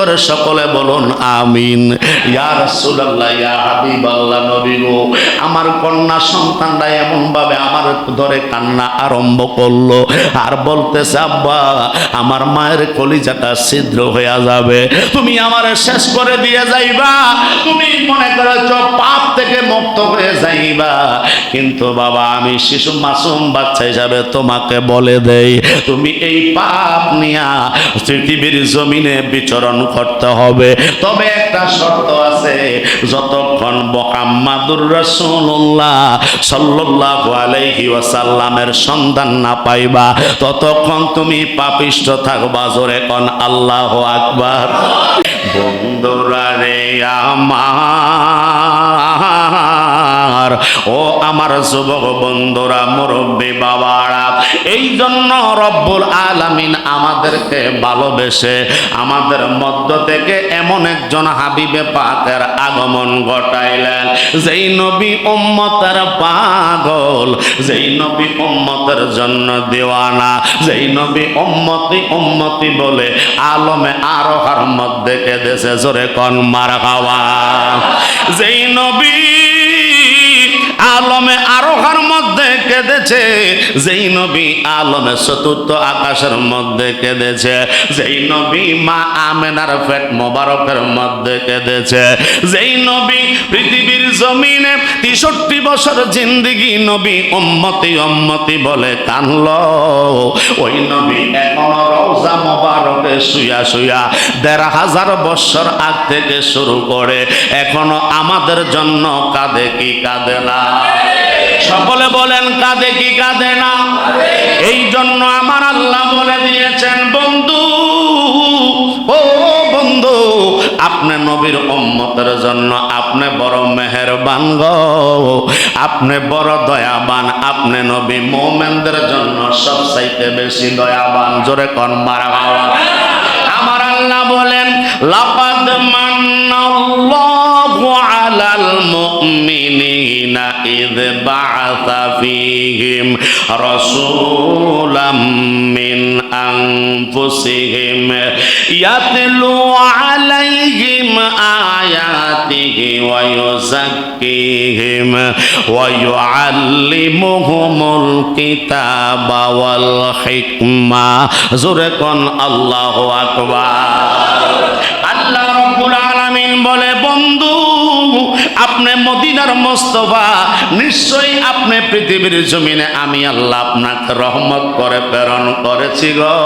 করে সকলে বলুন, আমিন। আমার কন্যা সন্তানরা এমন ভাবে আমার ধরে কান্না আরম্ভ করল। আর বলতেছে, আব্বা, আমার মায়ের কলিজাটা ছিদ্র হয়ে যাবে। তুমি আমার শেষ করে দিয়ে যাইবা। তুমি মনে করেছ, পাপ থেকে মুক্ত হয়ে যাইবা। কিন্তু বাবা, আমি শিশু মাসুম বাচ্চা হিসাবে তোমাকে বলে দেই, তুমি এই পাপ নিয়া পৃথিবীর জমিনে বিচরণ করতে হবে। তবে একটা শর্ত আছে, যতক্ষণ মোহাম্মাদুর রাসূলুল্লাহ সাল্লাল্লাহু আলাইহি ওয়াসাল্লামের সন্ধান না পাইবা, ততক্ষণ তুমি পাপিষ্ট থাকবা জোরে কোন, আল্লাহু আকবার। বন্ধুরা রে আমার, ও আমার যুবক বন্ধুরা, মুরব্বী বাবারা এই জন্য রব্বুল আলামিন আমাদেরকে ভালোবেসে আমাদের মধ্য থেকে এমন একজন হাবিবে পাকের আগমন ঘটাইলেন। যেই নবী উম্মতের পাগল, যেই নবী উম্মতের জন্য দেওয়ানা, যেই নবী উম্মতি উম্মতি বলে আলমে আরোহার মধ্যে কেঁদেছে, জোরে কন মার খাওয়া যেই নবী আলমে আরোহার মধ্যে কেঁদেছে। যেই নবী আলমে চতুর্থ আকাশের মধ্যে কেঁদেছে। যেই নবী মা আমেনার পেট মোবারকের মধ্যে কেঁদেছে। যেই নবী পৃথিবীর জমিনে তেষট্টি বছর জিন্দিগি নবী উম্মতি উম্মতি বলে কানল। ওই নবী এখন রওজা মোবারকে শুয়া শুয়া দেড় হাজার বছর আগ থেকে শুরু করে এখনও আমাদের জন্য কাঁদে কি কাঁদে না। সকলে বলেন, কাঁদে কি কাঁদে না? এই জন্য আমার আল্লাহ বলে দিয়েছেন, বন্ধু, ও বন্ধু, আপনি নবীর উম্মতের জন্য আপনি বড় মেহেরবান গো। আপনি বড় দয়াবান, আপনি নবী মোমেনদের জন্য সবচাইতে বেশি দয়াবান। জোরে কন মারা আমার আল্লাহ বলেন, লাকাদ মান্নাল্লাহু আলাল মুমিনিনা ইয বাআসা ফীহিম রাসূলাম মিন আনফুসিহিম ইয়াতলু আলাইহিম আয়াতিহি ওয়া ইউযাক্কিহিম ওয়া ইউআল্লিমুহুমুল কিতাবা ওয়াল আপনি মদিনার মোস্তফা, নিশ্চয়ই আপনি পৃথিবীর জমিনে, আমি আল্লাহ আপনাকে রহমত করে প্রেরণ করেছি গো।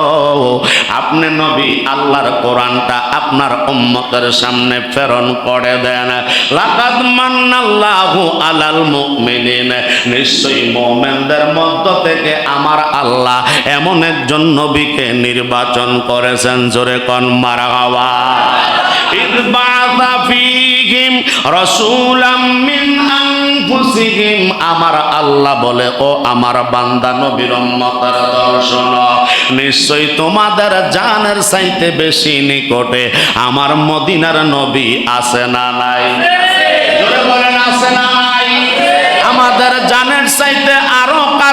আপনি নবী, আল্লাহর কোরআনটা আপনার উম্মতের সামনে প্রেরণ করে দেন। লাকাদ মান্নাল্লাহু আলাল মুমিনিন। নিশ্চয়ই মুমিনদের মধ্য থেকে আমার আল্লাহ এমন একজন নবীকে নির্বাচন করেছেন, জোরে কন মারহাবা ইদ আমার আল্লাহ বলে, ও আমার বান্দা নবীর দর্শন নিশ্চয় তোমাদের জানের চাইতে বেশি নিকটে আমার মদিনার নবী আছে না নাই?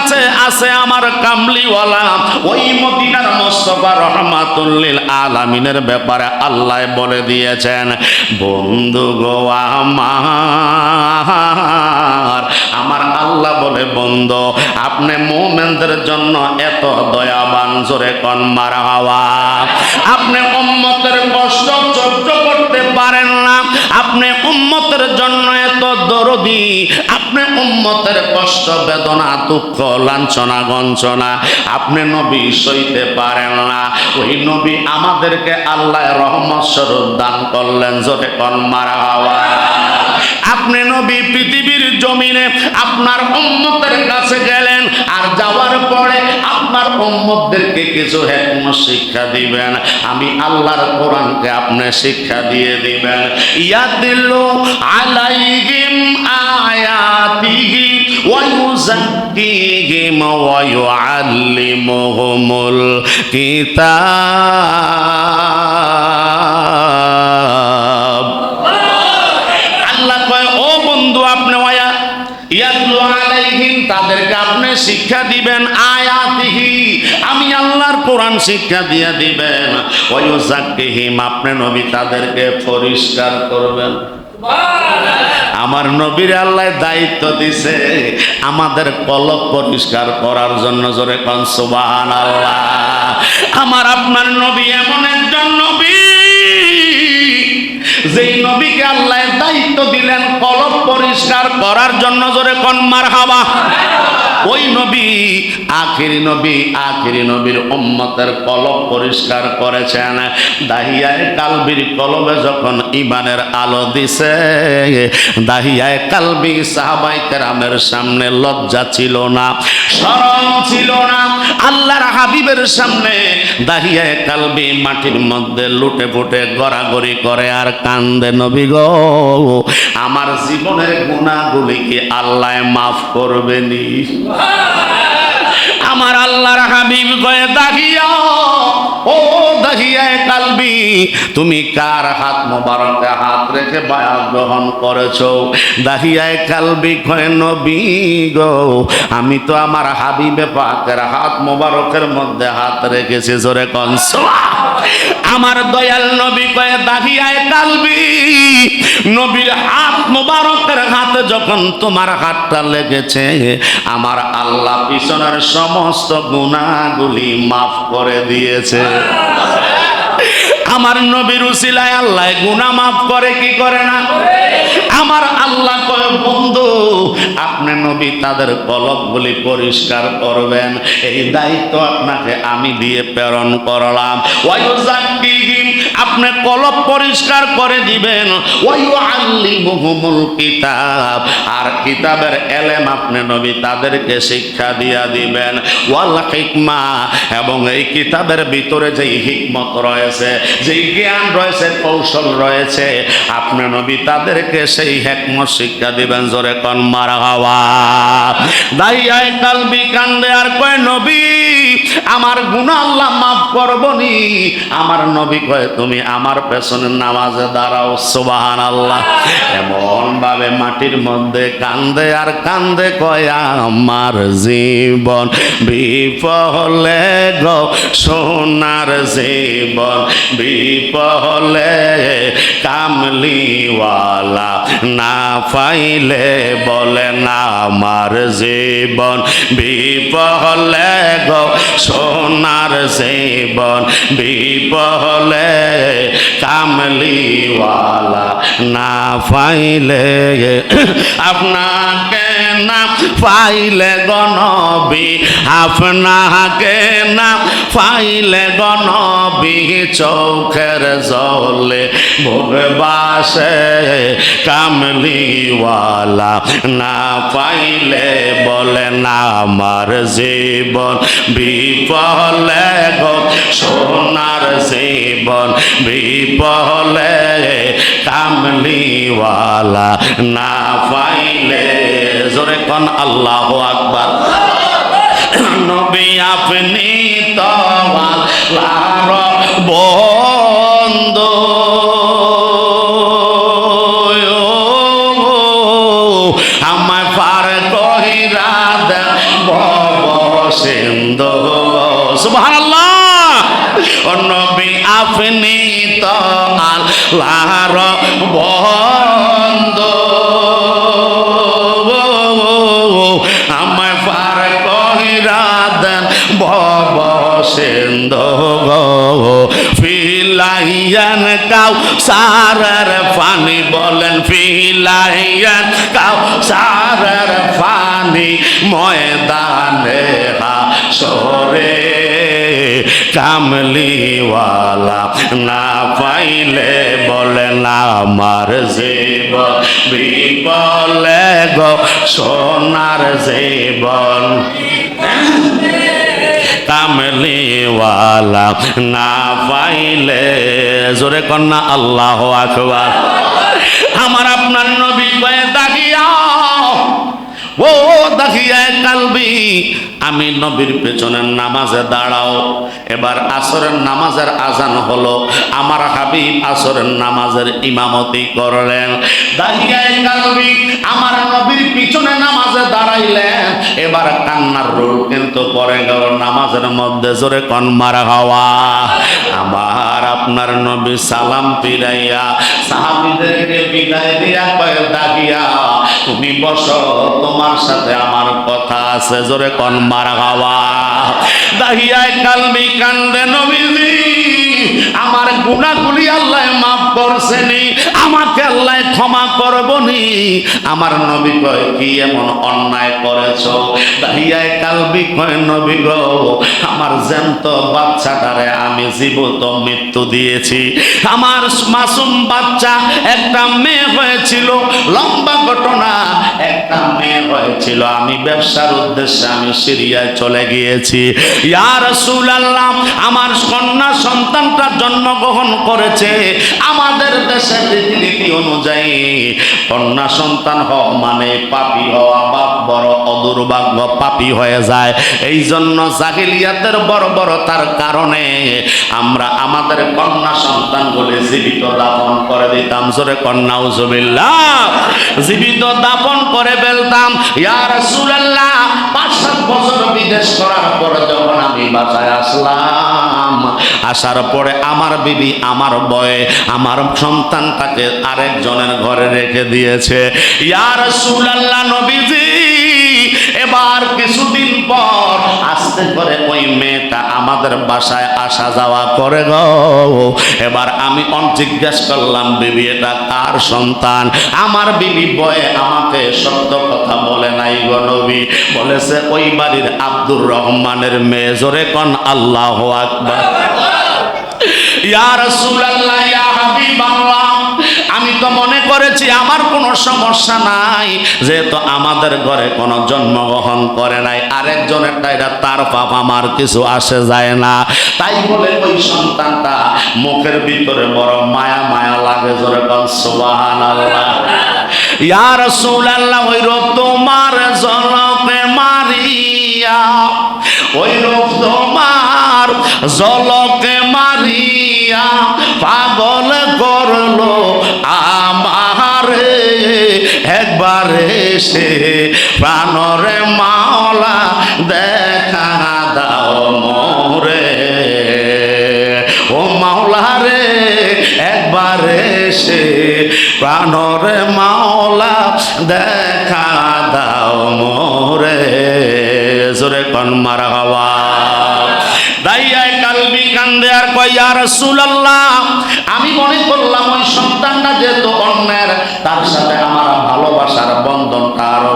কাছে আছে আমার কামলিওয়ালা। ওই মদিনার মোস্তফা রহমাতুল্লিল আলামিনের ব্যাপারে আল্লাহ বলে দিয়েছেন, বন্ধু গো আমার আমার আল্লাহ বলে, বন্ধু, আপনি মোমেনদের জন্য এত দয়াবান, জোরে কন মারা হওয়া। আপনি উম্মতের কষ্ট না আপনি উম্মতের জন্য এত দরদি, আপনি উম্মতের কষ্ট, বেদনা, দুঃখ, লাঞ্ছনা গঞ্চনা আপনি নবী সইতে পারেন না। ওই নবী আমাদেরকে আল্লাহ রহমত স্বরূপ দান করলেন, জোরে কন মারা হওয়া। আপনি নবী পৃথিবীর জমিনে আপনার উম্মতের কাছে গেলেন, আর যাওয়ার পরে আপনার উম্মতদেরকে কিছু হেকম শিক্ষা দিবেন। আমি আল্লাহর কোরআনকে আপনি শিক্ষা দিয়ে দিবেন। ইয়াদিল্লু আলাইহিম আয়াতিহি ওয়া ইউযাক্কিহিম ওয়া ইউআল্লিমুহুমুল কিতাব। শিক্ষা দিবেন আয়াতিহি। আমি আল্লাহর কোরআন শিক্ষা দিয়ে দিবেন। ওয়ুজাক্কিহিম আপনি নবী তাদেরকে পরিষ্কার করবেন। আমার নবীর আল্লাহ দায়িত্ব দিছে আমাদের কলব পরিষ্কার করার জন্য জোরে কন সুবাহান আল্লাহ আমার আপনার নবী এমন একজন নবী। যেই নবীকে আল্লাহ দায়িত্ব দিলেন, কলব পরিষ্কার করার জন্য জোরে কন মার হাওয়া ওই নবী, আখিরি নবী, আখিরি নবীর উম্মতের কলব পরিষ্কার করেছেন। দাহিয়ায় কালবির কলবে যখন ইমানের আলো দিছে, দাহিয়ায় কালবি সাহাবাই কেরামের সামনে লজ্জা ছিল না শরম ছিল না। আল্লাহর হাবিবের সামনে দাহিয়ায় কালবি মাটির মধ্যে লুটে ফুটে গড়াগড়ি করে আর কান্দে নবী গো। আমার জীবনের গুণাগুলি কি আল্লাহ মাফ করবেনি? আমার আল্লাহর হাবিব গয়ে দাহিয়া, ও দাহিয়ায় কালবি, তুমি কার হাত মোবারকে হাত রেখে বায়া গ্রহণ করেছ? দাহিয়ায় কালবি কয়ে, নবী গো, আমি তো আমার হাবিবে পাকের হাত মোবারকের মধ্যে হাত রেখেছি। জোরে কনসোয়া আমার দয়াল নবী কয়ে দাহিয়ায় কালবি। নবীর হাত মোবারকের হাতে যখন তোমার হাতটা লেগেছে, আমার আল্লাহ পিছনের সমস্ত গুণাগুলি মাফ করে দিয়েছে। আমার নবীর উসিলায় আল্লাহ গুণা মাফ করে, কি করে না? আল্লাহ কয়, বন্ধু, আপনি নবী তাদের কলকগুলি পরিষ্কার করবেন। এই দায়িত্ব আপনাকে আমি দিয়ে প্রেরণ করলাম। আপনি কলব পরিষ্কার করে দিবেন। কিতাব, আর কিতাবের এলেম আপনি নবী তাদেরকে শিক্ষা দিয়া দিবেন। ওয়াল হিকমা, এবং এই কিতাবের ভিতরে যেই হিকমত রয়েছে, যেই জ্ঞান রয়েছে, কৌশল রয়েছে, আপনি নবী তাদেরকে সেই হেকমত শিক্ষা দিবেন জোরে কন, মারা হওয়া। দাইয়ায় কালবি কান্দে আর কয়, নবী, আমার গুনাহ আল্লাহ মাফ করবনি আমার নবী কয়, তুমি আমার পেছনে নামাজে দাঁড়াও সুবাহান আল্লাহ এমন ভাবে মাটির মধ্যে কান্দে আর কান্দে কয়, আমার জীবন বিফলে গো, সোনার জীবন বিফলে কামলিওয়ালা না পাইলে বলে না আমার জীবন। বিফলে গো সোনার জীবন। বিফলে কামলিওয়ালা না পাইলে। আপনাকে না পাইলে গণবি, আপনাকে না পাইলে গণবি, চৌখের জলে ভোগবাসে কামলিওয়ালা না পাইলে বলে না আমার জীবন বিপলে গো, সোনার জীবন বিপলে কামলিওয়ালা না পাইলে জোরে কন আল্লাহ আকবার। নবী আপনি তো বন্ধু। ভব নবী আপনি তো আল্লাহর বন্ধু। সিন্ধু ফিলাইয়ান কাউ সারার পানি বলেন, ফিলাইয়ান কাউ সারার পানি ময়দানে হাসরে কামলিওয়ালা না পাইলে বলে না আমার জীবন, বিপলে গো সোনার জীবন। কামলিওয়ালা না পাইলে জোরে কন্যা আল্লাহ আকবার। আমার আপনার নবী ও দাখিয়া কালবি, আমি নবীর পেছনের নামাজে দাঁড়াও। এবার আসরের নামাজের আজান হলো, আমার হাবিব আসরের নামাজের ইমামতি করলেন। দাহিয়ায় কালবি, আমার নবীর পিছনে নামাজে দাঁড়াইলেন। এবার কান্নার রোল কিন্তু পরে গেল, নামাজের মধ্যে জোরে কন মারা হওয়া। আমার আপনার নবী সালাম ফিরাইয়া, সাহাবিদেরকে বিদায় দিয়া কয়ে ডাকিয়া তুমি বসো, তোমার সাথে আমার কথা আছে। জোরে কন, মার গাওয়া দাহিয়ায় কালবি কান্দে নবীজি আমার গুণাগুলি আল্লাহ মাফ করছেনি, আমাকে আল্লাহ ক্ষমা করবনি। আমার নবী কয়, কি এমন অন্যায় করেছ? দাহিয়ায় কালবি কয়, নবী গো, আমার জ্যান্ত বাচ্চাটারে আমি জীবিত মৃত্যু দিয়েছি। আমার মাসুম বাচ্চা একটা মেয়ে হয়েছিল, লম্বা ঘটনা, একটা মেয়ে হয়েছিল। আমি ব্যবসার উদ্দেশ্যে আমি সিরিয়ায় চলে গিয়েছি। ইয়ার আল্লাহ আমার কন্যা সন্তানটা জন্মগ্রহণ করেছে। আমাদের দেশের রীতিনীতি অনুযায়ী কন্যা সন্তান হওয়া মানে পাপি হওয়া, বাপ বড় অদুর্ভাগ্য পাপি হয়ে যায়। এই জন্য জাহিলিয়াতের বড় বড়তার কারণে আমরা আমাদের কন্যা সন্তানগুলি জীবিত দাপন করে দিতাম। জোরে কন্যা উজবিল্লাহ জীবিত দাপন করে ফেলতাম। ইয়ার সাত আসলাম, আসার পরে আমার বিবি, আমার বয়ে, আমার সন্তানটাকে আরেকজনের ঘরে রেখে দিয়েছে। ইয়ার সুলাল্লা নবীজি! এবার কিছুদিন পর আস্তে করে ওই মেয়েটা আমাদের বাসায় আসা যাওয়া করে গো। এবার আমি অন জিজ্ঞেস করলাম বিবি এটা কার সন্তান? আমার বিবি বয়ে আমাকে সত্য কথা বলে নাই গো নবী। বলেছে ওই বাড়ির আব্দুর রহমানের মেয়ে জোরে কন আল্লাহ আকবার। ইয়া রাসূলুল্লাহ ইয়া হাবিবাল্লাহ তো মনে করেছি আমার কোনো সমস্যা নাই, যেহেতু আমাদের ঘরে কোনো জন্মগ্রহণ করে নাই আরেকজনেরটা এটা তার পাপ আমার কিছু আসে যায় না। তাই বলে ওই সন্তানটা মুখের ভিতরে বড় মায়া মায়া লাগে জোরে কন সুবহানাল্লাহ। ইয়া রাসূলুল্লাহ, ওই রূপ তোমার জলকে মারিয়া, ওই রূপ তোমার জলকে মারিয়া, পাগল করল আমারে, একবার এসে প্রাণরে মাওলা দেখা দাও মোরে। ও মাওলা রে, একবার এসে প্রাণরে মাওলা দেখা দাও মোরে। জোরে কন মারা হওয়া। দাইয়ায় কালবি আর কয় আমি মনে করলাম ওই সন্তানটা যেহেতু অন্যের, তার সাথে আমার ভালোবাসার বন্ধনটা আরও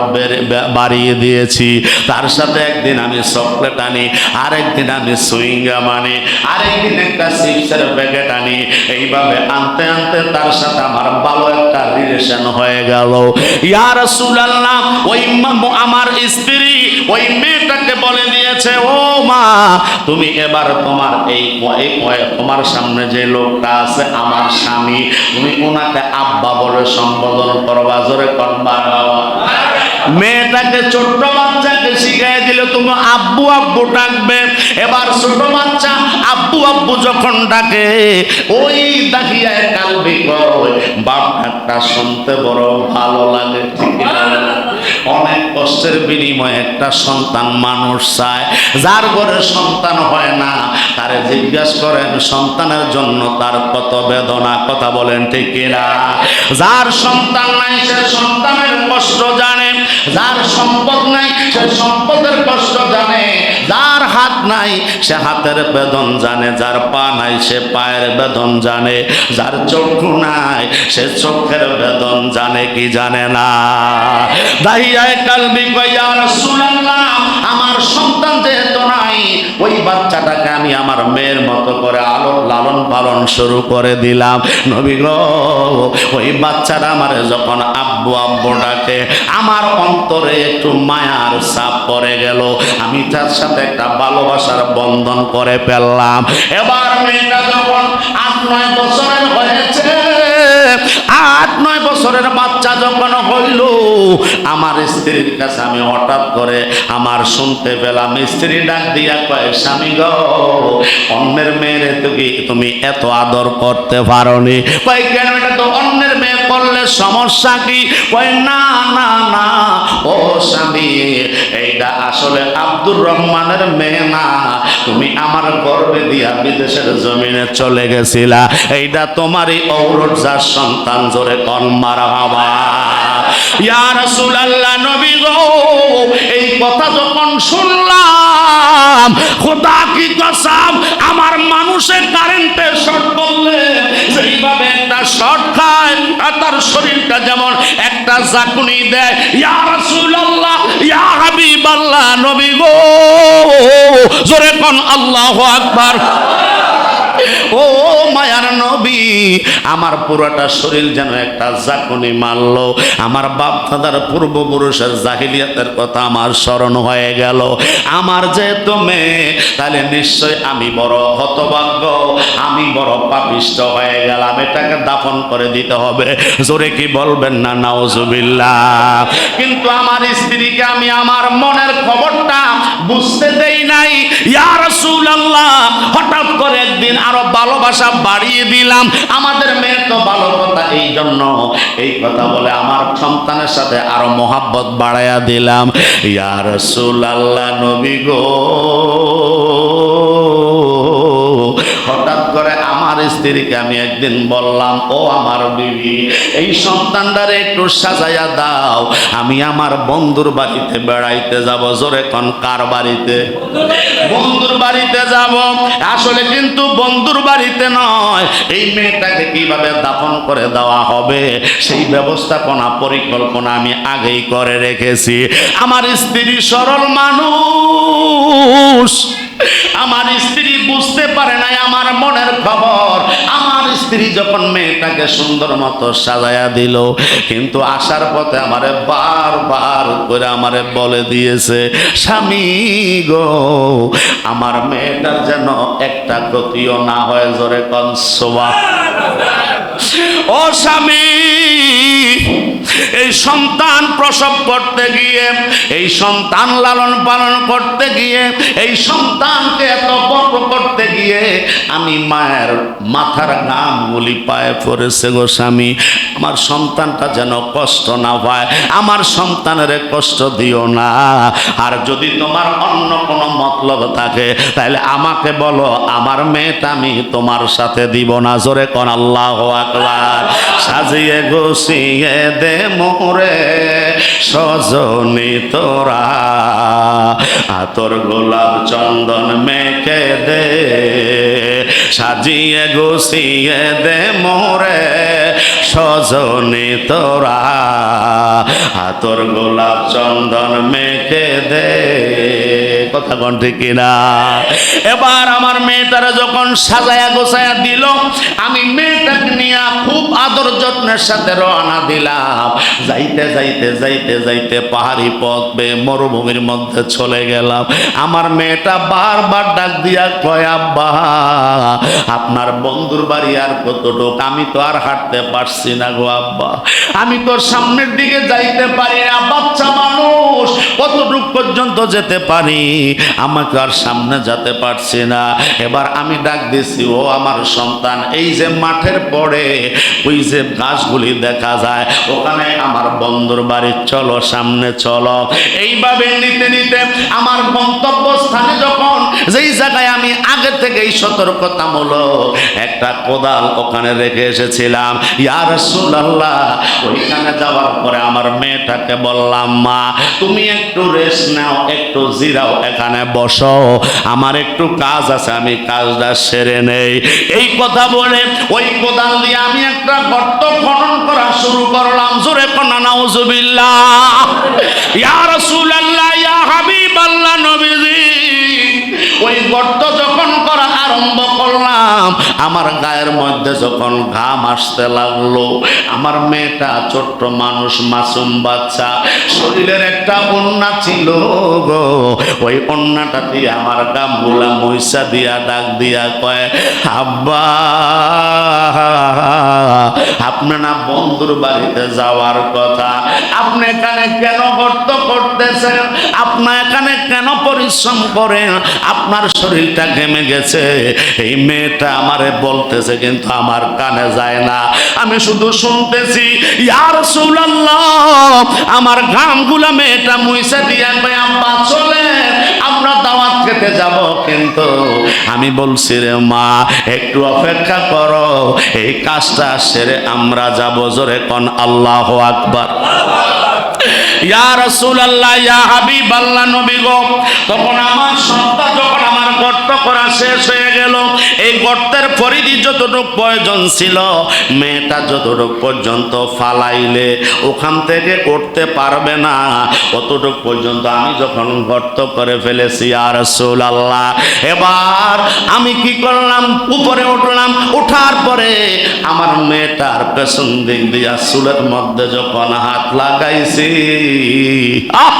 বাড়িয়ে দিয়েছি। তার সাথে একদিন আমি চকলেট আনি, আরেকদিন আমি আনি, আরেকদিন একটা প্যাকেট আনি। এইভাবে আনতে আনতে তার সাথে আমার ভালো একটা রিলেশন হয়ে গেল। ইয়া রাসূলুল্লাহ, ওই আমার স্ত্রী ওই মেয়েটাকে বলে দিয়েছে, ও মা, তুমি এবার তোমার এই তোমার সামনে যে লোকটা আছে, আমার স্বামী, তুমি ওনাকে আব্বা বলে সম্বোধন করবা, জোরে করবার বাবা মেয়েটাকে ছোট্ট বাচ্চাকে শিখাই দিলে তুমি আব্বু আব্বু ডাকবে এবার ছোট বাচ্চা আব্বু আব্বু যখন ডাকে, ওই দাহিয়ায় কালবি বাপ ডাকটা শুনতে বড় ভালো লাগে, ঠিক? অনেক কষ্টের বিনিময়ে একটা সন্তান মানুষ চায়, যার ঘরে সন্তান হয় না, তারে জিজ্ঞাস করেন, সন্তানের জন্য তার কত বেদনা? কথা বলেন ঠিক যার সন্তান নাই, সে সন্তানের কষ্ট জানে। যার সম্পদ নাই, সে সম্পদের কষ্ট জানে। যার হাত নাই, সে হাতের বেদন জানে। যার পা নাই, সে পায়ের বেদন জানে। যার চক্ষু নাই, সে চোখের বেদন জানে কি জানে না। দাহিয়ায় কালবি কইয়া রাসূলুল্লাহ, আমার সন্তান যেহেতু নাই ওই বাচ্চাটাকে আমি আমার মেয়ের মতো করে আলো লালন পালন শুরু করে দিলাম। নবী ওই বাচ্চাটা আমার যখন আব্বু আব্বু ডাকে, আমার অন্তরে একটু মায়ার চাপ পড়ে গেল। আমি তার সাথে একটা ভালোবাসার বন্ধন করে ফেললাম। এবার মেয়েটা যখন হয়েছে আট, নয় বছরের বাচ্চা যখন হইল, আমার স্ত্রীর কাছে আমি হঠাৎ করে আমার শুনতে পেলাম, স্ত্রী ডাক দিয়া কয়, স্বামী গ, অন্যের মেয়ের তুমি এত আদর করতে পারোনি। কয়, কেন? এটা তো অন্যের সমস্যা কি? কয়, না না না, ও স্বামী এইটা আসলে আব্দুর রহমানের মেয়ে না। তুমি আমার গর্বে দিয়া বিদেশের জমিনে চলে গেছিলা। এইটা তোমারই ঔরজার সন্তান জোরে কন মারা বাবা ইয়া রাসূলুল্লাহ নবী গো, এই কথা যখন শুনলাম, খোদা কি কসম, আমার মানুষের কারেন্টে শর্ট করলে যেইভাবে একটা শর্ট খায় তার শরীরটা যেমন একটা জাকুনি দেয়, ইয়া রাসূলুল্লাহ, ইয়া হাবিবাল্লাহ নবী গো, জোরে কোন আল্লাহু আকবার। ও মায়ার নবী, আমার পুরোটা শরীর যেন একটা জাকুনি মারলো। আমার বাপ দাদার পূর্বপুরুষের জাহিলিয়াতের কথা আমার স্মরণ হয়ে গেল। আমার যেহেতু মেয়ে, তাহলে নিশ্চয় আমি বড় হতভাগ্য, আমি বড় পাপিষ্ট হয়ে গেলাম। এটাকে দাফন করে দিতে হবে। জোরে কি বলবেন না, নাউজুবিল্লাহ। কিন্তু আমার স্ত্রীকে আমি আমার মনের খবরটা বুঝতে দেই নাই। ইয়া রাসূলুল্লাহ, হঠাৎ করে একদিন আরও ভালোবাসা বাড়িয়ে দিলাম। আমাদের মেয়ের তো ভালো কথা এই জন্য। এই কথা বলে আমার সন্তানের সাথে আরও মহাব্বত বাড়াইয়া দিলাম। ইয়ার সুলাল্লা নবী গো। স্ত্রীকে আমি একদিন বললাম, ও আমার বিবি, এই সন্তানটারে একটু সাজাইয়া দাও, আমি আমার বন্ধুর বাড়িতে বেড়াইতে যাব। জোরে কোন, কার বাড়িতে? বন্ধুর বাড়িতে যাব। আসলে কিন্তু বন্ধুর বাড়িতে নয়, এই মেয়েটাকে কীভাবে দাফন করে দেওয়া হবে? সেই ব্যবস্থাপনা, পরিকল্পনা আমি আগেই করে রেখেছি। আমার স্ত্রী সরল মানুষ। আমার স্ত্রী বুঝতে পারে নাই আমার মনের খবর। আমার স্ত্রী যখন মেয়েটাকে সুন্দর মতো সাজায়া দিল, কিন্তু আসার পথে আমারে বারবার করে আমারে বলে দিয়েছে, স্বামী গো, আমার মেয়েটার যেন একটা ক্ষতিও না হয় জোরে কনসোবা ও স্বামী এই সন্তান প্রসব করতে গিয়ে, এই সন্তান লালন পালন করতে গিয়ে, এই সন্তানকে এত গর্ব করতে গিয়ে আমি মায়ের মাথার গামগুলি পায়ে পড়েছে গো স্বামী। আমার সন্তানটা যেন কষ্ট না পায়, আমার সন্তানের কষ্ট দিও না। আর যদি তোমার অন্য কোনো মতলব থাকে, তাহলে আমাকে বলো, আমার মেয়েটা আমি তোমার সাথে দিব না। জোরে কোন আল্লাহ আকবার। সাজিয়ে গুছিয়ে দে মোরে সজনি তোরা। আতর গোলাপ চন্দন মেখে দে, সাজিয়ে গুছিয়ে দে মোরে সজনি তোরা। আতর গোলাপ চন্দন মেখে দে। কথা কোন ঠিক কিনা? এবার আমার মেয়েটারা যখন সাজায়া গোছায়া দিল, আমি মেয়েটাকে নিয়ে খুব আদর যত্নের সাথে রওনা দিলাম। যাইতে যাইতে যাইতে যাইতে পাহাড়ি পথ বেয়ে মরুভূমির মধ্যে চলে গেলাম। আমার মেয়েটা বারবার ডাক দিয়া কয়, আব্বা, আপনার বন্ধুর বাড়ি আর কতটুক? আমি তো আর হাঁটতে পারছি না গো, আব্বা। আমি তোর সামনের দিকে যাইতে পারি না। বাচ্চা মানুষ কতটুক পর্যন্ত যেতে পারি? আমাকে আর সামনে যেতে পারছি না। এবার আমি ডাক দিছি, ও আমার সন্তান, এই যে মাঠের পরে ওই যে গাছগুলি দেখা যায়, ওখানে আমার বন্ধুর বাড়ি, চলো সামনে চলো। এইভাবে নিতে নিতে আমার গন্তব্য স্থানে যখন যেই জায়গায় আমি আগে থেকেই সতর্কতামূলক একটা কোদাল ওখানে রেখে এসেছিলাম ইয়ার সুল্লাহ ওইখানে যাওয়ার পরে আমার মেয়েটাকে বললাম, মা তুমি একটু রেস্ট নাও, একটু জিরাও এখানে বসো। আমার একটু কাজ আছে, আমি কাজটা সেরে নেই। এই কথা বলে, ওই কোদাল দিয়ে আমি একটা গর্ত খনন করা শুরু করলাম। জোরে কন্যা নাউজুবিল্লাহ। ইয়া রাসূলুল্লাহ, ইয়া নবীজি। ওই গর্ত যখন করা আরম্ভ করলাম। আমার গায়ের মধ্যে যখন ঘাম আসতে লাগল, আমার মেয়েটা ছোট্ট মানুষ, মাসুম বাচ্চা, শরীরের একটা অন্যা ছিল গো। ওই অন্যটা দিয়ে আমার গামগুলা মহিষা দিয়া ডাক দিয়া কয়, আব্বা, আপনি না বন্ধুর বাড়িতে যাওয়ার কথা। আপনি এখানে কেন গর্ত করতেছেন আপনি এখানে কেন পরিশ্রম করেন? আপনার শরীরটা ঘেমে গেছে। এই মেয়েটা আমারে বলতেছে, কিন্তু আমার কানে যায় না। আমি শুধু শুনতেছি ইয়ার সুলাল্লাহ আমার ঘামগুলা মেয়েটা মুইসা দিয়ে ভাই আব্বা, চলে, আমরা দাওয়াত খেতে যাব। কিন্তু আমি বলছি, রে মা, একটু অপেক্ষা করো, এই কাজটা সেরে আমরা যাব জোরে কন আল্লাহ আকবার। ইয়া রাসূলুল্লাহ ইয়া হাবিবাল্লাহ নবী গো। তখন আমার সন্তান গর্ত করা শেষ হয়ে গেল। এই গর্তের পরিধি যতটুকু প্রয়োজন ছিল মেয়েটা যতটুকু পর্যন্ত ফালাইলে ওখান থেকে উঠতে পারবে না। অতটুকু পর্যন্ত আমি যখন গর্ত করে ফেলেছি আর রাসূলুল্লাহ এবার আমি কি করলাম? উপরে উঠলাম। ওঠার পরে আমার মেয়েটার পেছন দিক দিয়া চুলের মধ্যে যখন হাত লাগাইছি আহ!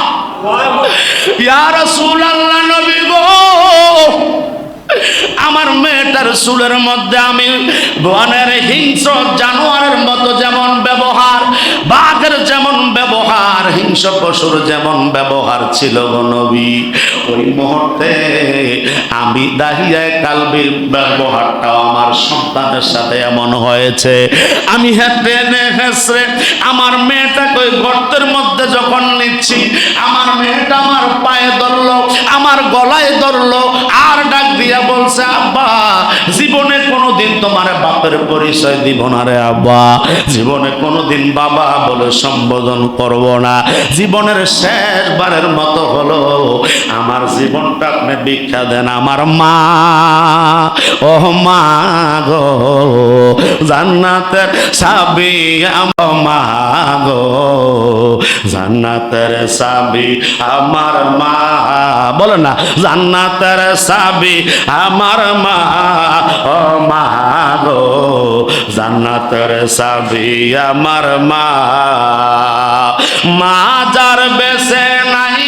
ইয়া রাসূলুল্লাহ নবী গো! আমার মেয়েটার চুলের মধ্যে আমি বনের হিংস্র জানোয়ারের মতো যেমন ব্যবহার, বাঘের যেমন ব্যবহার, হিংস্র পশুর যেমন ব্যবহার ছিল নবী। ওই মুহূর্তে আমি দাহিয়ায় কালবির ব্যবহারটাও আমার সন্তানের সাথে এমন হয়েছে। আমি হেঁটে হেসরে আমার মেয়েটাকে ওই গর্তের মধ্যে যখন নিচ্ছি, আমার মেয়েটা আমার পায়ে ধরলো, আমার গলায় ধরলো, আর ডাক দিয়া বলছে, আব্বা, জীবনে কোনোদিন তোমার বাপের পরিচয় দিব না রে আব্বা। জীবনে কোনোদিন বাবা বলে সম্বোধন করব না। জীবনের শেষবারের মতো হলো, আমার জীবনটা আপনি ভিক্ষা দেন আমার মা। ও মা গো, জান্নাতের সাবি আমার মা গো। জান্নাতের সাবি আমার মা। বলো না, জান্নাতের সাবি আমার মা। ও মা গো, জান্নাতের সাবি আমার মা। মা যার বেসে নাই,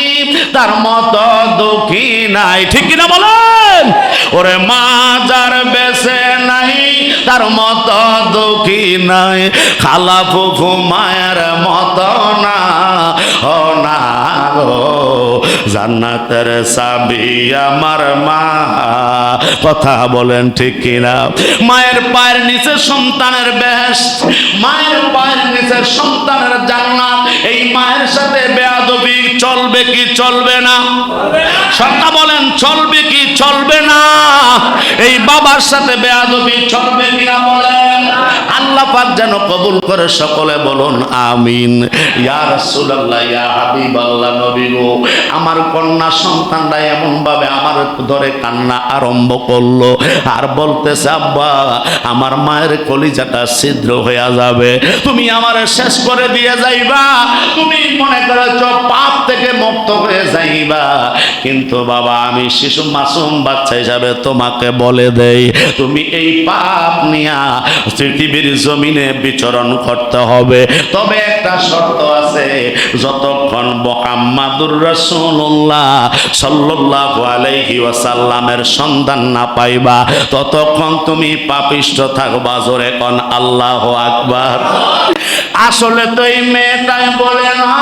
তার মতো দুঃখী নাই। ঠিক কিনা বলেন? ওরে মা যার বেসে তার মত দুঃখী নাই খালা ফুফু মায়ের মতো না। ও না গো জান্নাতের সাবি আমার মা। কথা বলেন ঠিক কিনা? মায়ের পায়ের নিচে সন্তানের বেশ মায়ের পায়ের নিচে সন্তানের জান্নাত। এই মায়ের সাথে বেয়াদবি চলবে কি চলবে না? সত্তা বলেন চলবে কি চলবে না? এই বাবার সাথে বেয়াদবি চলবে কিনা বলেন? আল্লাহ পাক যেন কবুল করে সকলে বলুন, আমিন। ইয়া রাসূলুল্লাহ, ইয়া হাবিবাল্লাহ, নবী গো, আমার কন্যা সন্তানরা এমন ভাবে আমার ধরে কান্না আরম্ভ করল। আর বলতেছে, আব্বা, আমার মায়ের কলিজাটা ছিদ্র হয়ে যাবে। তুমি আমারে শেষ করে দিয়ে যাইবা। তুমি মনে করেছ পাপ থেকে মুক্ত হয়ে যাইবা। কিন্তু বাবা, আমি শিশু মাসুম বাচ্চা হিসাবে তোমাকে বলে দেই, তুমি এই পাপ নিয়া পৃথিবীর জমিনে বিচরণ করতে হবে। তবে একটা শর্ত আছে, যতক্ষণ মোহাম্মাদুর রাসূলুল্লাহ সাল্লাল্লাহু আলাইহি ওয়াসাল্লামের সন্ধান না পাইবা, ততক্ষণ তুমি পাপিষ্ঠ থাকবা জোরে কোন, আল্লাহু আকবার। আসলে তো এই মেয়েটাই বলে না।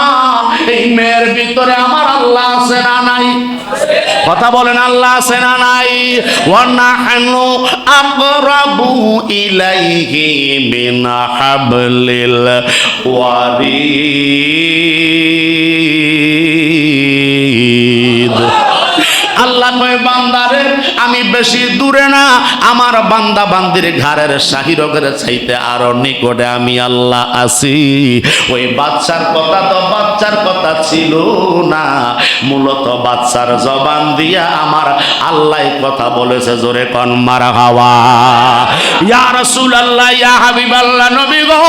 মেয়ের ভিতরে আমার আল্লাহ আছে না নাই? কথা বলেন, আল্লাহ আছে না নাই? ওয়ানাহনু আকরাবু ইলাইহি মিন হাবলিল ওয়ারিদ। আল্লাহ কয়, বান্দারে আমি বেশি দূরে না, আমার বান্দা বান্দির ঘাড়ের শাহিরকের চাইতে আরও নিকটে আমি আল্লাহ আছি। ওই বাচ্চার কথা তো বাচ্চার কথা ছিল না, মূলত বাচ্চার জবান দিয়া আমার আল্লাহ কথা বলেছে, জোরে কন মারা হাওয়া। ইয়া রাসূলুল্লাহ, ইয়া হাবিবাল্লাহ, নবী গো,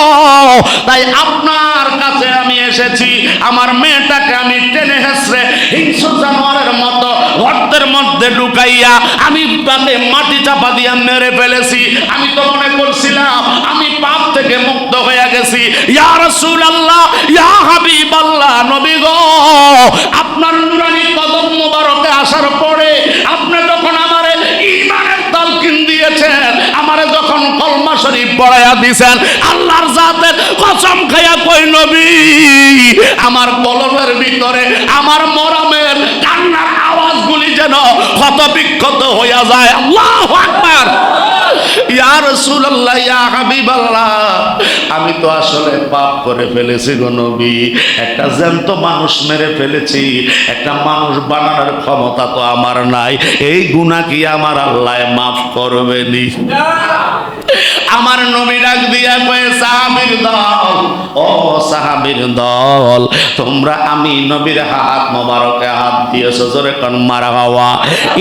তাই আপনার কাছে আমি এসেছি, আমার মেয়েটাকে আমি টেনে হেসরে হিংস্র জানোয়ারের মতো গর্তের মধ্যে ঢুকাইয়া আমি তাকে মাটি চাপা দিয়া মেরে ফেলেছি। আমি তো মনে করছিলাম, আমি পাপ থেকে মুক্ত হয়ে গেছি। ইয়া রাসূলুল্লাহ, ইয়া হাবিবাল্লাহ, নবী গো, আপনার নুরানি কদম মুবারকে আসার পরে আপনি যখন আমারে ঈমানের তালকিন দিয়ে দিয়েছেন, আমারে যখন কলমা শরীফ পড়াইয়া দিছেন, আল্লাহর জাতের কসম খাইয়া কই নবী, আমার কলমের ভিতরে, আমার আওয়াজগুলি যেন ক্ষত বিক্ষত হইয়া যায়। আল্লাহ আকবার। ইয়া রাসূলুল্লাহ, ইয়া হাবিবাল্লাহ। আমি তো আসলে পাপ করে ফেলেছি গো নবী। একটা জ্যান্ত মানুষ মেরে ফেলেছি। একটা মানুষ বানানোর ক্ষমতা তো আমার নাই। এই গুনাহ কি আমার আল্লাহ মাফ করবে নি আমার নবী ডাক দিয়া কয়ে, সাহাবীর দল, ও সাহাবীর দল, তোমরা আমি নবীর হাত মোবারকে হাত দিয়েছ, জোরে কোন, মারা হওয়া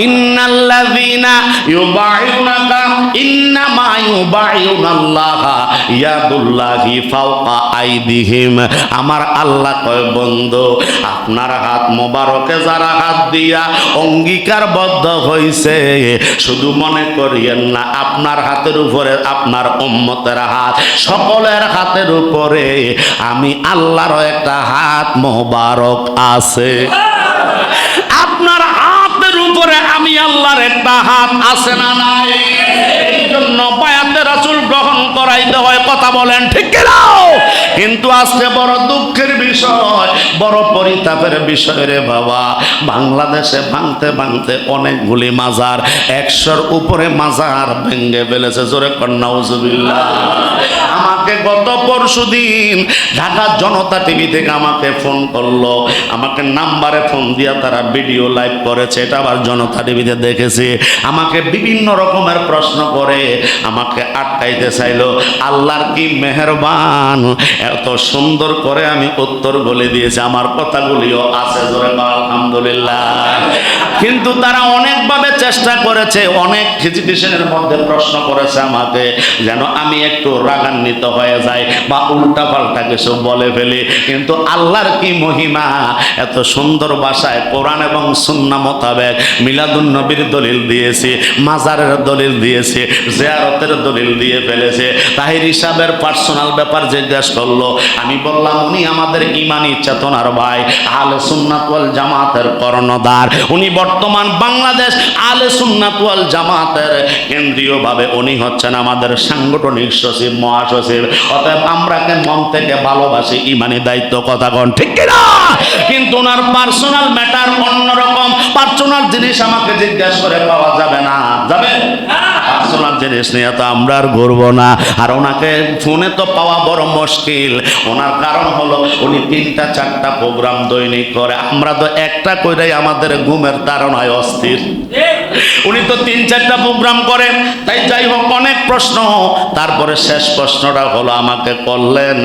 ইন্নাল্লাযীনা ইউবাইউনাকা, ইন্নামা ইউবাইউনাল্লাহা ইয়াদুল্লাহি ফাওকা আইদিহিম। আমার আল্লাহ কয়, বন্ধু, আপনার হাত মোবারকে যারা হাত দিয়া অঙ্গীকারবদ্ধ হইছে, শুধু মনে করিয়েন না, আপনার হাতের উপরে আপনার উম্মতের হাত সকলের হাতের উপরে। আমি আল্লাহর একটা হাত মোবারক আছে। আপনার হাতের উপরে আমি আল্লাহর একটা হাত আছে না নাই? জন্য করাইতে হয়, কথা বলেন, ঠিক কিনা? কিন্তু আজকে বড় দুঃখের বিষয়, বড় পরিতাপের বিষয় রে বাবা। বাংলাদেশে ভাঙতে ভাঙতে অনেকগুলি মাজার, একশোর উপরে মাজার ভেঙ্গে ফেলেছে। জোরে কন্যা আমাকে গত পরশু দিন ঢাকা জনতা টিভি থেকে আমাকে ফোন করল। আমাকে নাম্বারে ফোন দিয়া তারা ভিডিও লাইভ করেছে, এটা আবার জনতা টিভিতে দেখেছি। আমাকে বিভিন্ন রকমের প্রশ্ন করে, আমাকে আটকাইতে চাইলো। আল্লাহর কি মেহেরবান, এত সুন্দর করে আমি উত্তর বলে দিয়েছি, আমার কথাগুলিও আছে জোরে আলহামদুলিল্লাহ। কিন্তু তারা অনেকভাবে চেষ্টা করেছে, অনেক খিচিটিশনের মধ্যে প্রশ্ন করেছে আমাকে, যেন আমি একটু রাগান্বিত হয়ে যাই বা উল্টা পাল্টা কিছু বলে ফেলি। কিন্তু আল্লাহর কি মহিমা? এত সুন্দর ভাষায় কোরআন এবং সুন্না মোতাবেক মিলাদুন নবীর দলিল দিয়েছে, মাজারের দলিল দিয়েছে, জিয়ারতের দলিল দিয়ে ফেলেছে। তাহির হিসাবের পার্সোনাল ব্যাপার জিজ্ঞাসা করল। আমি বললাম, উনি আমাদের ইমানি চেতনার ভাই আলে সুন্নাত ওয়াল জামাতের কর্ণধার। উনি বর্তমান বাংলাদেশ আলে সুন্নাত ওয়াল জামাতের কেন্দ্রীয়ভাবে। উনি হচ্ছেন আমাদের সাংগঠনিক সচিব, মহাসচিব অতএব আমরাকে মন থেকে ভালোবাসি, ইমানি দায়িত্ব, কথা কন, ঠিক কিনা? কিন্তু ওনার পার্সোনাল ম্যাটার অন্যরকম। পার্সোনাল জিনিস আমাকে করে পাওয়া যাবে না। যাবে? পার্সোনাল জিনিস নিয়ে তো আমরা আর না। আর ওনাকে ফোনে তো পাওয়া বড় মুশকিল। ওনার কারণ হলো উনি তিনটা, চারটা প্রোগ্রাম দৈনিক করে। আমরা তো একটা কইরাই আমাদের ঘুমের ধারণায় অস্থির। উনি তো তিন চারটা প্রোগ্রাম করেন। তাই যাই হোক, অনেক প্রশ্ন। তারপরে শেষ প্রশ্নটা হলো, আমাকে করলেন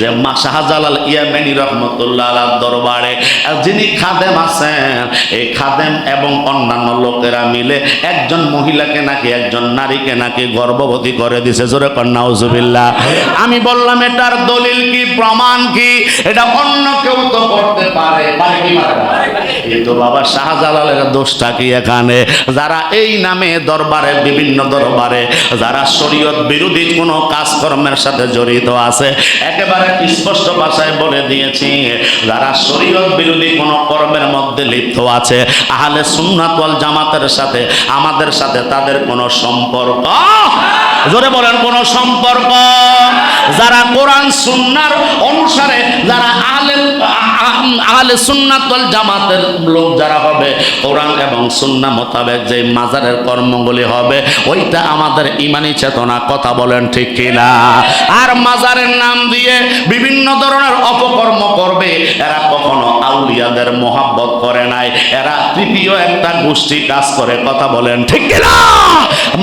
যে মা শাহজালাল ইয়ামেনি রহমতুল্লাহ আলার দরবারে যিনি খাদেম আছেন, এই খাদেম এবং অন্যান্য লোকেরা মিলে একজন মহিলাকে নাকি একজন নারীকে নাকি গর্ভবতী করে দিছে। জোরে কন্যা উজুবিল্লাহ আমি বললাম, এটার দলিল কি, প্রমাণ কি? এটা অন্য কেউ তো করতে পারে কিন্তু বাবা, শাহজালালের দোষটা কি এখানে? যারা এই নামে দরবারে বিভিন্ন দরবারে, যারা শরীয়ত বিরোধী কোনো কাজকর্মের সাথে জড়িত আছে, একেবারে স্পষ্ট ভাষায় বলে দিয়েছি, যারা শরীয়ত বিরোধী কোনো কর্মের মধ্যে লিপ্ত আছে, আহলে সুন্নাত ওয়াল জামাতের সাথে, আমাদের সাথে তাদের কোনো সম্পর্ক? জোরে বলেন, কোনো সম্পর্ক? যারা কোরআন সুন্নার অনুসারে, যারা আহলে আহলে সুন্নাত জামাতের লোক যারা হবে, কোরআন এবং সুন্না মোতাবেক যে মাজারের কর্মগুলি হবে, ওইটা আমাদের ইমানি চেতনা, কথা বলেন ঠিক কিনা? আর মাজারের নাম দিয়ে বিভিন্ন ধরনের অপকর্ম করবে, এরা কখনো আউলিয়াদের মোহাব্বত করে নাই, এরা তৃতীয় একটা গোষ্ঠী কাজ করে, কথা বলেন ঠিক কিনা?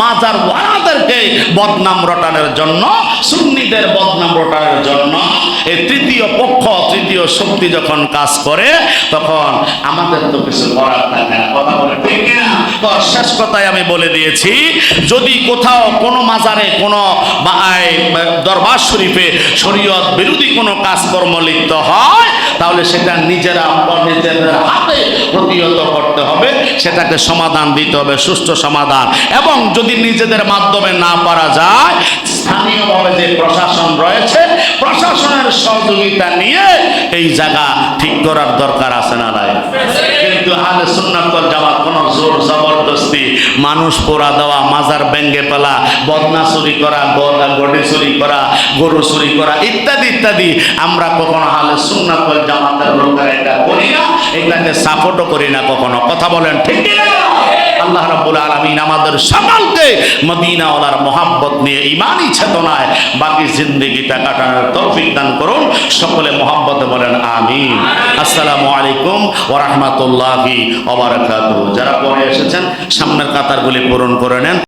মাজার ওয়ালাদেরকে বদনাম রটানোর জন্য সুন্নিদের বদনাম রটানোর জন্য এই তৃতীয় পক্ষ, তৃতীয় শক্তি যখন কাজ করে, তখন আমাদের তো কিছু করার থাকে না কথা বলে ঠিক তো শেষ কথায় আমি বলে দিয়েছি, যদি কোথাও কোনো মাজারে, কোনো দরবার শরীফে শরীয়ত বিরোধী কোনো কাজকর্ম লিপ্ত হয় তাহলে সেটা নিজেরা নিজেদের হাতে প্রতিহত করতে হবে, সেটাকে সমাধান দিতে হবে, সুষ্ঠু সমাধান। এবং যদি নিজেদের মাধ্যমে না পারা যায়, স্থানীয়ভাবে যে প্রশাসন রয়েছে, প্রশাসনের সহযোগিতা নিয়ে এই জায়গা ঠিক করার দরকার আছে না নাই? কিন্তু আহলে সুন্নাত ওয়াল জামাত কোন জোর জবরদস্তি মানুষ পোড়া দেওয়া, মাজার ব্যঙ্গে ফেলা, বদনা চুরি করা গডি চুরি করা, গরু চুরি করা, ইত্যাদি ইত্যাদি আমরা কখনো আহলে সুন্নাত ওয়াল জামাতের লোকেরা এটা করি না, এটাকে সাপোর্টও করি না কখনো। কথা বলেন ঠিক আল্লাহ আমাদের নিয়ে ইমানই চেতনায় বাকি জিন্দগিটা কাটানোর তৌফিক দান করুন। সকলে মোহাব্বতে বলেন, আমিন। আসসালামু আলাইকুম ওয়া রাহমাতুল্লাহি যারা পরে এসেছেন, সামনের কাতারগুলি পূরণ করে নেন।